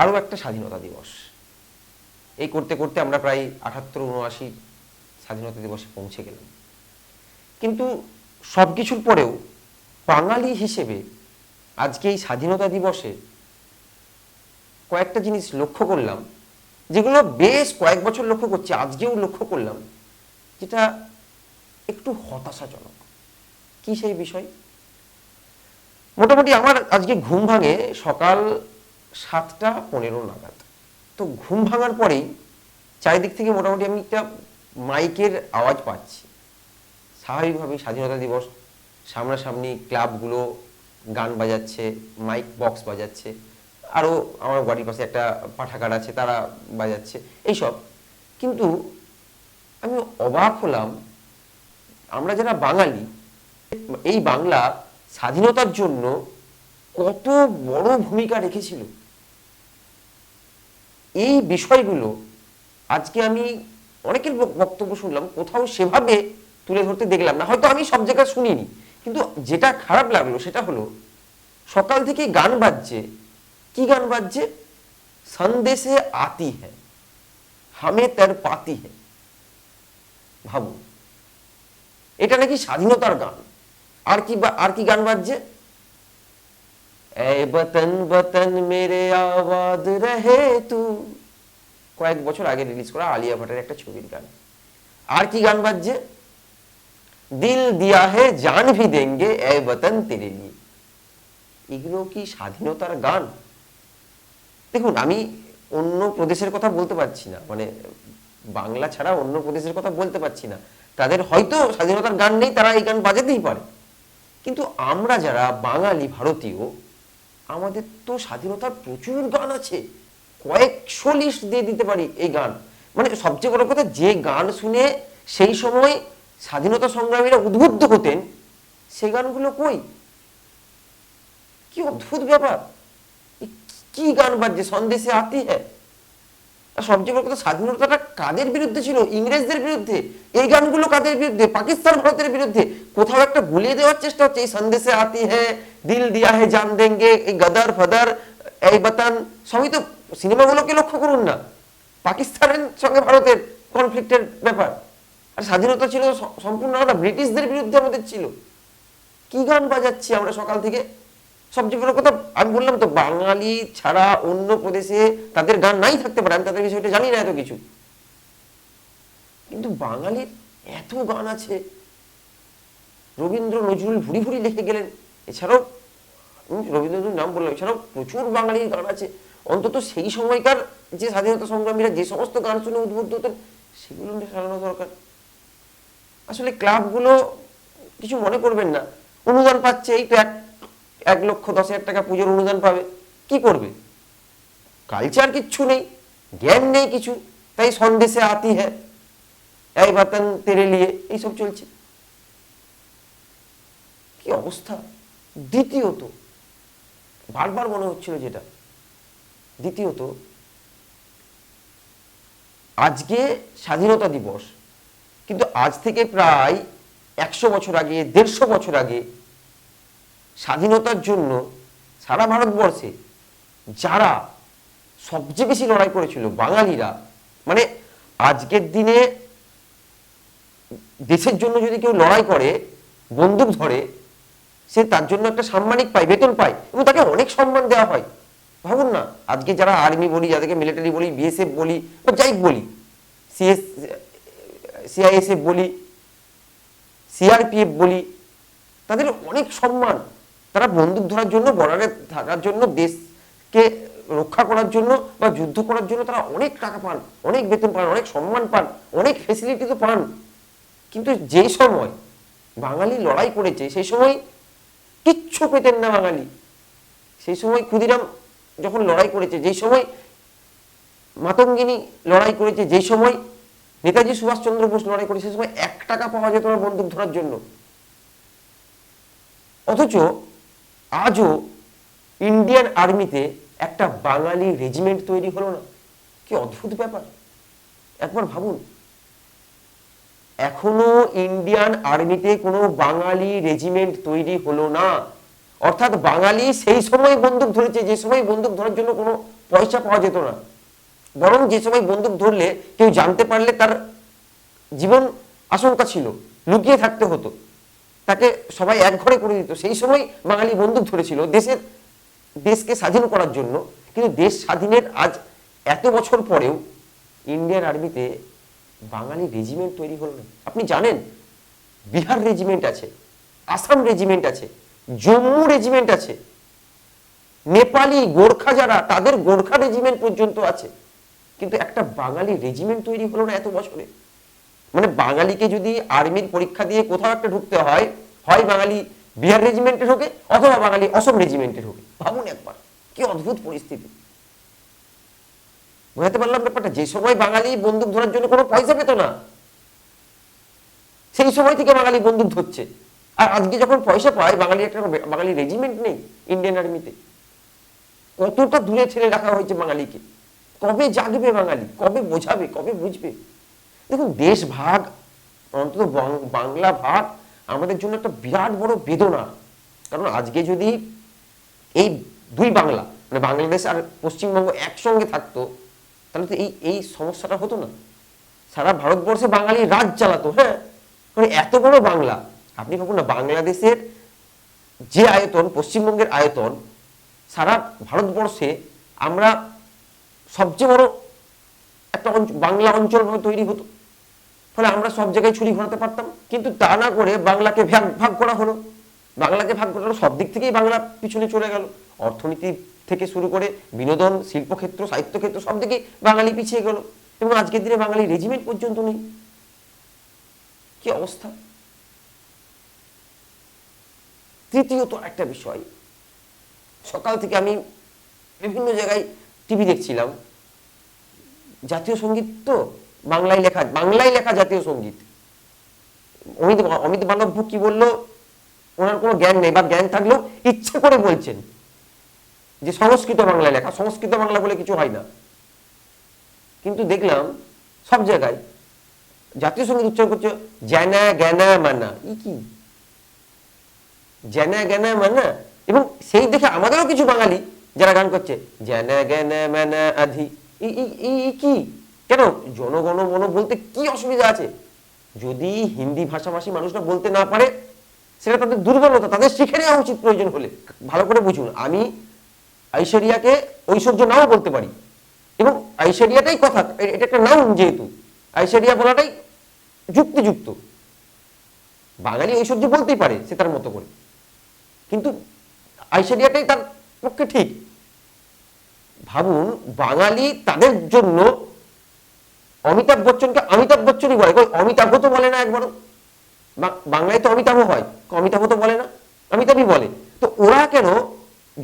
আরও একটা স্বাধীনতা দিবস। এই করতে করতে আমরা প্রায় আটাত্তর উনআশি স্বাধীনতা দিবসে পৌঁছে গেলাম। কিন্তু সব কিছুর পরেও বাঙালি হিসেবে আজকে এই স্বাধীনতা দিবসে কয়েকটা জিনিস লক্ষ্য করলাম, যেগুলো বেশ কয়েক বছর লক্ষ্য করছি, আজকেও লক্ষ্য করলাম, যেটা একটু হতাশাজনক। কি সেই বিষয়? মোটামুটি আমার আজকে ঘুম ভাঙে সকাল সাতটা পনেরো নাগাদ। তো ঘুম ভাঙার পরেই চারিদিক থেকে মোটামুটি আমি একটা মাইকের আওয়াজ পাচ্ছি। স্বাভাবিকভাবেই স্বাধীনতা দিবস, সামনাসামনি ক্লাবগুলো গান বাজাচ্ছে, মাইক বক্স বাজাচ্ছে, আরও আমার বাড়ির পাশে একটা পাঠাগার আছে, তারা বাজাচ্ছে, এইসব। কিন্তু আমি অবাক হলাম, আমরা যারা বাঙালি, এই বাংলা স্বাধীনতার জন্য কত বড় ভূমিকা রেখেছিল। এই বিষয়গুলো আজকে আমি অনেকের বক্তব্য শুনলাম, কোথাও সেভাবে তুলে ধরতে দেখলাম না। হয়তো আমি সব জায়গায় শুনিনি। কিন্তু যেটা খারাপ লাগল সেটা হলো, সকাল থেকে গান বাজছে। কি গান বাজছে? সন্দেশে আতি হ্যাঁ হামে তার পাতি হ্যাঁ ভাবুন এটা নাকি স্বাধীনতার গান। আর কি আর কি গান বাজছে? এ বতন বতন মেরে আবাদ রহে তু। কয়েক বছর আগে রিলিজ করা আলিয়া ভাটের একটা ছবির গান। আর কি গান বাজছে? দিল দিয়া হে জান ভি দেঙ্গে, এ বতন তেরে লিয়ে। এগুলো কি স্বাধীনতার গান? দেখুন, আমি অন্য প্রদেশের কথা বলতে পারছি না। মানে বাংলা ছাড়া অন্য প্রদেশের কথা বলতে পারছি না। তাদের হয়তো স্বাধীনতার গান নেই, তারা এই গান বাজাতেই পারে। কিন্তু আমরা যারা বাঙালি ভারতীয় আমাদের তো স্বাধীনতার প্রচুর গান আছে। কয়েকশো লিস্ট দিয়ে দিতে পারি এই গান। মানে সবচেয়ে বড় কথা, যে গান শুনে সেই সময় স্বাধীনতা সংগ্রামীরা উদ্বুদ্ধ হতেন সেই গানগুলো কই? কি অদ্ভুত ব্যাপার। কি গান বাজছে? সন্দেশে আতি হ্যাঁ সবচেয়ে বড় কথা, স্বাধীনতাটা কাদের বিরুদ্ধে ছিল? ইংরেজদের বিরুদ্ধে? এই গানগুলো কাদের বিরুদ্ধে? পাকিস্তান, ভারতের বিরুদ্ধে? কোথাও একটা ভুলিয়ে দেওয়ার চেষ্টা হচ্ছে, এই সন্দেশে আতি হে দিল দিয়া হে জান দেঙ্গে, এই গদার ফাদার, এই বাতান, সবই তো সিনেমাগুলোকে লক্ষ্য করুন না। পাকিস্তানের সঙ্গে ভারতের কনফ্লিক্টের ব্যাপার। আর স্বাধীনতা ছিল সম্পূর্ণ ব্রিটিশদের বিরুদ্ধে আমাদের ছিল। কি গান বাজাচ্ছি আমরা সকাল থেকে? সবচেয়ে বড় কথা, আমি বললাম তো, বাঙালি ছাড়া অন্য প্রদেশে তাদের গান নাই থাকতে পারে, আমি তাদের বিষয়টা জানি না এত কিছু। কিন্তু বাঙালির এত গান আছে। রবীন্দ্র নজরুল ভুরি ভুরি লিখে গেলেন। এছাড়াও রবীন্দ্রনাথ নাম বললাম, এছাড়াও প্রচুর বাঙালির গান আছে। অন্তত সেই সময়কার যে স্বাধীনতা সংগ্রামীরা যে সমস্ত গান শুনে উদ্বুদ্ধ হতেন, সেগুলো সারানো দরকার। আসলে ক্লাবগুলো কিছু মনে করবেন না। অনুদান পাচ্ছে, এই তো এক এক লক্ষ দশ হাজার টাকা পুজোর অনুদান পাবে। কি করবে? কালচার কিচ্ছু নেই, জ্ঞান নেই কিছু, তাই সন্দেশে আতি হ্যাঁ এই বাতন তেরে লিয়ে এইসব চলছে। কি অবস্থা? দ্বিতীয়ত, বারবার মনে হচ্ছিল যেটা, দ্বিতীয়ত, আজকে স্বাধীনতা দিবস, কিন্তু আজ থেকে প্রায় একশো বছর আগে, দেড়শো বছর আগে স্বাধীনতার জন্য সারা ভারতবর্ষে যারা সবচেয়ে বেশি লড়াই করেছিল বাঙালিরা মানে আজকের দিনে দেশের জন্য যদি কেউ লড়াই করে, বন্দুক ধরে, সে তার জন্য একটা সাম্মানিক পায়, বেতন পায় এবং তাকে অনেক সম্মান দেওয়া হয়। ভাবুন না, আজকে যারা আর্মি বলি, যাদেরকে মিলিটারি বলি, বিএসএফ বলি, বা যাই বলি, সিএস, সিআইএসএফ বলি, সিআরপিএফ বলি, তাদের অনেক সম্মান। তারা বন্দুক ধরার জন্য, বর্ডারে থাকার জন্য, দেশকে রক্ষা করার জন্য বা যুদ্ধ করার জন্য তারা অনেক টাকা পান, অনেক বেতন পান, অনেক সম্মান পান, অনেক ফেসিলিটি তো পান। কিন্তু যে সময় বাঙালি লড়াই করেছে, সেই সময় কিচ্ছু পেতেন না বাঙালি। সেই সময় ক্ষুদিরাম যখন লড়াই করেছে, যেই সময় মাতঙ্গিনী লড়াই করেছে, যেই সময় নেতাজি সুভাষচন্দ্র বোস লড়াই করেছে, সেই সময় এক টাকা পাওয়া যেত না বন্দুক ধরার জন্য। অথচ আজও ইন্ডিয়ান আর্মিতে একটা বাঙালি রেজিমেন্ট তৈরি হলো না? কি অদ্ভুত ব্যাপার? একবার ভাবুন। এখনও ইন্ডিয়ান আর্মিতে কোনো বাঙালি রেজিমেন্ট তৈরি হলো না। অর্থাৎ বাঙালি সেই সময় বন্দুক ধরেছে, যে সময় বন্দুক ধরার জন্য কোনো পয়সা পাওয়া যেত না। বরং যে সময় বন্দুক ধরলে কেউ জানতে পারলে তার জীবন আশঙ্কা ছিল, লুকিয়ে থাকতে হতো। তাকে সবাই এক ঘরে করে দিত। সেই সময় বাঙালি বন্দুক ধরেছিল। দেশের, দেশকে স্বাধীন করার জন্য। কিন্তু দেশ স্বাধীনের আজ এত বছর পরেও ইন্ডিয়ান আর্মিতে বাঙালি রেজিমেন্ট তৈরি হলো না। আপনি জানেন, বিহার রেজিমেন্ট আছে, আসাম রেজিমেন্ট আছে, জম্মু রেজিমেন্ট আছে, নেপালি গোর্খা যারা, তাদের গোর্খা রেজিমেন্ট পর্যন্ত আছে। কিন্তু একটা বাঙালি রেজিমেন্ট তৈরি হলো না এত বছরে। মানে বাঙালিকে যদি আর্মির পরীক্ষা দিয়ে কোথাও একটা ঢুকতে হয় হয় বাঙালি বিহার রেজিমেন্টে ঢোকে অথবা বাঙালি অসম রেজিমেন্টে ঢোকে ভাবুন একবার, কি অদ্ভুত পরিস্থিতি। বোঝাতে পারলাম ব্যাপারটা? যে সময় বাঙালি বন্দুক ধরার জন্য কোনো পয়সা পেত না, সেই সময় থেকে বাঙালি বন্দুক ধরছে। আর আজকে যখন পয়সা পায় বাঙালি একটা বাঙালি রেজিমেন্ট নেই ইন্ডিয়ান আর্মিতে কতটা দূরে ছেড়ে রাখা হয়েছে বাঙালিকে? কবে জাগবে বাঙালি? কবে বোঝাবে? কবে বুঝবে? দেখুন, দেশ ভাগ, অন্তত বাংলা ভাগ, আমাদের জন্য একটা বিরাট বড় বেদনা। কারণ আজকে যদি এই দুই বাংলা মানে বাংলাদেশ আর পশ্চিমবঙ্গ একসঙ্গে থাকতো, তাহলে তো এই এই সমস্যাটা হতো না। সারা ভারতবর্ষে বাঙালি রাজ চালাতো হ্যাঁ? মানে এত বড় বাংলা। আপনি ভাবুন না, বাংলাদেশের যে আয়তন, পশ্চিমবঙ্গের আয়তন, সারা ভারতবর্ষে আমরা সবচেয়ে বড় একটা বাংলা অঞ্চল তৈরি হতো। ফলে আমরা সব জায়গায় ছুরি ঘোরাতে পারতাম। কিন্তু তা না করে বাংলাকে ভাগ ভাগ করা হলো। বাংলাকে ভাগ করা হলো সব দিক থেকেই বাংলা পিছনে চলে গেল। অর্থনীতি থেকে শুরু করে বিনোদন, শিল্পক্ষেত্র, সাহিত্যক্ষেত্র সব দিকেই বাঙালি পিছিয়ে গেল। এবং আজকের দিনে বাঙালি রেজিমেন্ট পর্যন্ত নেই। কি অবস্থা? তৃতীয়ত একটা বিষয়। সকাল থেকে আমি বিভিন্ন জায়গায় টিভি দেখছিলাম। জাতীয় সংগীত তো বাংলায় লেখা বাংলায় লেখা জাতীয় সংগীত। অমিত অমিত মালব্য কি বলল? ওনার কোনো জ্ঞান নেই বা জ্ঞান থাকলেও ইচ্ছে করে বলছেন যে সংস্কৃত বাংলায় লেখা। সংস্কৃত বাংলা বলে কিছু হয় না। কিন্তু দেখলাম সব জায়গায় জাতীয় সংগীত উচ্চারণ করছে জ্যানা জ্ঞানা মানা। ই কি? জ্যানা জ্ঞানা মানা। এবং সেই দেখে আমাদেরও কিছু বাঙালি যারা গান করছে, জ্যানা জ্ঞানা মানা আধি। ই কি? কেন? জনগণ মন বলতে কি অসুবিধা আছে? যদি হিন্দি ভাষাভাষী মানুষরা বলতে না পারে, সেটা তাদের দুর্বলতা, তাদের শিখে নেওয়া উচিত প্রয়োজন হলে। ভালো করে বুঝুন, আমি ঐশ্বরিয়াকে ঐশ্বর্য নাও বলতে পারি। এবং ঐশ্বরিয়াটাই কথা এটা একটা নাউন যেহেতু, ঐশ্বরিয়া বলাটাই যুক্তিযুক্ত। বাঙালি ঐশ্বর্য বলতেই পারে সে তার মতো করে। কিন্তু ঐশ্বরিয়াটাই তার পক্ষে ঠিক। ভাবুন, বাঙালি তাদের জন্য অমিতাভ বচ্চনকে অমিতাভ বচ্চনই বলে। কই অমিতাভ তো বলে না একবারও? বাংলায় তো অমিতাভ হয়। অমিতাভ তো বলে না? অমিতাভই বলে। তো ওরা কেন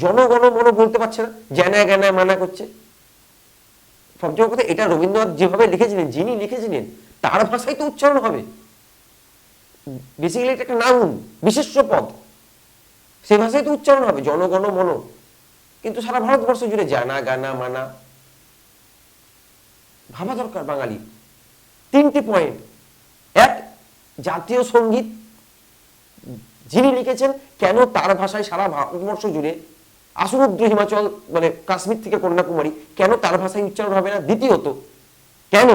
জনগণ মন বলতে পারছে না? জ্ঞানা জ্ঞানা মানা করছে। সবচেয়ে কথা এটা রবীন্দ্রনাথ যেভাবে লিখেছিলেন, যিনি লিখেছিলেন, তার ভাষায় তো উচ্চারণ হবে। বেসিক্যালি এটা একটা নাউন বিশেষ্য পদ। সেই ভাষায় তো উচ্চারণ হবে, জনগণ মন কিন্তু সারা ভারতবর্ষ জুড়ে জানা গানা মানা ভাবা দরকার বাঙালি। তিনটি পয়েন্ট এক, জাতীয় সংগীত। যিনি লিখেছেন, কেন তার ভাষায় সারা ভারতবর্ষ জুড়ে আসমুদ্র হিমাচল মানে কাশ্মীর থেকে কন্যাকুমারী, কেন তার ভাষায় উচ্চারণ হবে না? দ্বিতীয়ত, কেন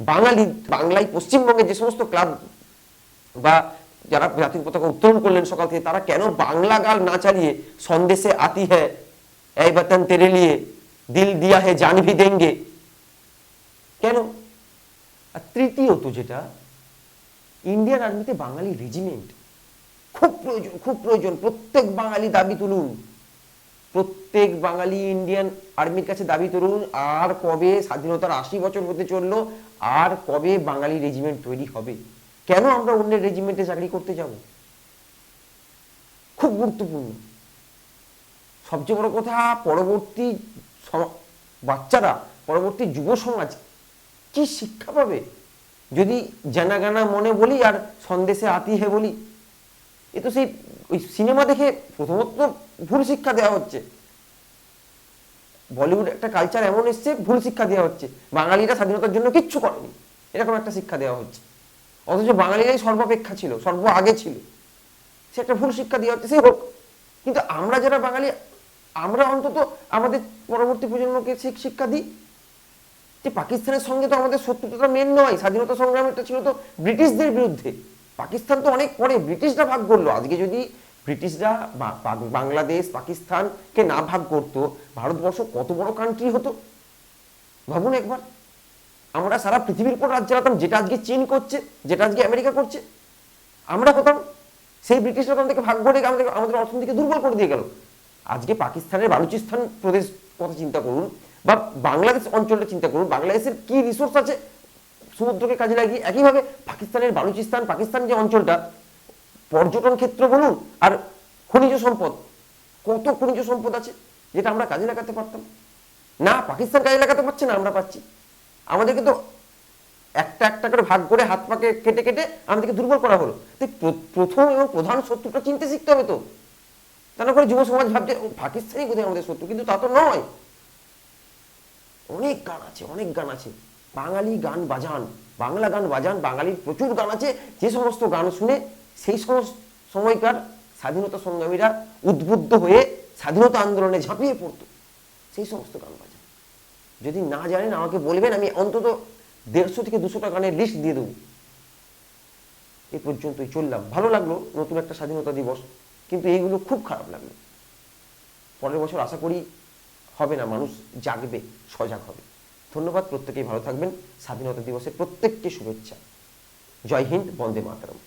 বাঙালি, বাংলায় পশ্চিমবঙ্গে যে সমস্ত ক্লাব বা যারা জাতীয় পতাকা উত্তোলন করলেন সকাল থেকে, তারা কেন বাংলা গাল না চালিয়ে সন্দেশে আতি হ্যায়, এই বতন তেরে লিয়ে, দিল দিয়া হে জান ভি দেঙ্গে কেন? আর তৃতীয়ত যেটা, ইন্ডিয়ান আর্মিতে বাঙালি রেজিমেন্ট খুব প্রয়োজন খুব প্রয়োজন। প্রত্যেক বাঙালি দাবি তুলুন। প্রত্যেক বাঙালি ইন্ডিয়ান আর্মির কাছে দাবি তুলুন, আর কবে স্বাধীনতার আশি বছর হতে চলল, আর কবে বাঙালি রেজিমেন্ট তৈরি হবে। কেন আমরা অন্যের রেজিমেন্টে চাকরি করতে যাব? খুব গুরুত্বপূর্ণ। সবচেয়ে বড় কথা, পরবর্তী বাচ্চারা, পরবর্তী যুব সমাজ কি শিক্ষা পাবে। যদি জানা গানা মনে বলি আর সন্দেশে আতি হে বলি, এ তো সেই ওই সিনেমা দেখে প্রথমত ভুল শিক্ষা দেওয়া হচ্ছে। বলিউড একটা কালচার এমন এসছে, ভুল শিক্ষা দেওয়া হচ্ছে। বাঙালিরা স্বাধীনতার জন্য কিচ্ছু করেনি, এরকম একটা শিক্ষা দেওয়া হচ্ছে। অথচ বাঙালিরাই সর্বাপেক্ষা ছিল, সর্ব আগে ছিল। সে একটা ভুল শিক্ষা দেওয়া হচ্ছে, সে হোক। কিন্তু আমরা যারা বাঙালি, আমরা অন্তত আমাদের পরবর্তী প্রজন্মকে শিক্ষা দিই যে পাকিস্তানের সঙ্গে তো আমাদের শত্রুতাটা মেন নয়, স্বাধীনতা সংগ্রামটা ছিল তো ব্রিটিশদের বিরুদ্ধে। পাকিস্তান তো অনেক পরে ব্রিটিশরা ভাগ করল। আজকে যদি ব্রিটিশরা বাংলাদেশ, পাকিস্তানকে না ভাগ করতো, ভারতবর্ষ কত বড় কান্ট্রি হতো? ভাবুন একবার। আমরা সারা পৃথিবীর উপর রাজ চালাতাম যেটা আজকে চীন করছে, যেটা আজকে আমেরিকা করছে। আমরা হতাম। সেই ব্রিটিশরা আমাদেরকে ভাগ করে আমাদের আমাদের অর্থনীতিকে দুর্বল করে দিয়ে গেল। আজকে পাকিস্তানের বালুচিস্তান প্রদেশ কথা চিন্তা করুন বা বাংলাদেশ অঞ্চলটা চিন্তা করুন, বাংলাদেশের কি রিসোর্স আছে? সমুদ্রকে কাজে লাগিয়ে একইভাবে পাকিস্তানের বালুচিস্তান, পাকিস্তান যে অঞ্চলটা, পর্যটন ক্ষেত্র বলুন আর খনিজ সম্পদ, কত খনিজ সম্পদ আছে যেটা আমরা কাজে লাগাতে পারতাম? না, পাকিস্তান কাজে লাগাতে পারছে না, আমরা পাচ্ছি আমাদেরকে তো একটা একটা করে ভাগ করে হাত পাকে কেটে কেটে আমাদেরকে দুর্বল করা হলো। তাই প্রথম এবং প্রধান শত্রুটা চিনতে শিখতে হবে তো। তা করে যুব সমাজ ভাবছে পাকিস্তানই বোধহয় আমাদের শত্রু, কিন্তু তা তো নয়। অনেক গান আছে, অনেক গান আছে। বাঙালি গান বাজান, বাংলা গান বাজান, বাঙালির প্রচুর গান আছে। যে সমস্ত গান শুনে সেই সমস্ত সময়কার স্বাধীনতা সংগ্রামীরা উদ্বুদ্ধ হয়ে স্বাধীনতা আন্দোলনে ঝাঁপিয়ে পড়তো। সেই সমস্ত গান বাজান। যদি না জানেন, আমাকে বলবেন, আমি অন্তত দেড়শো থেকে দুশোটা গানের লিস্ট দিয়ে দেবো। এ পর্যন্তই চললাম। ভালো লাগল নতুন একটা স্বাধীনতা দিবস, কিন্তু এইগুলো খুব খারাপ লাগল। পরের বছর আশা করি হবে না, মানুষ জাগবে, সজাগ হবে। ধন্যবাদ, প্রত্যেকেই ভালো থাকবেন। স্বাধীনতা দিবসের প্রত্যেককে শুভেচ্ছা। জয় হিন্দ, বন্দে মাতরম।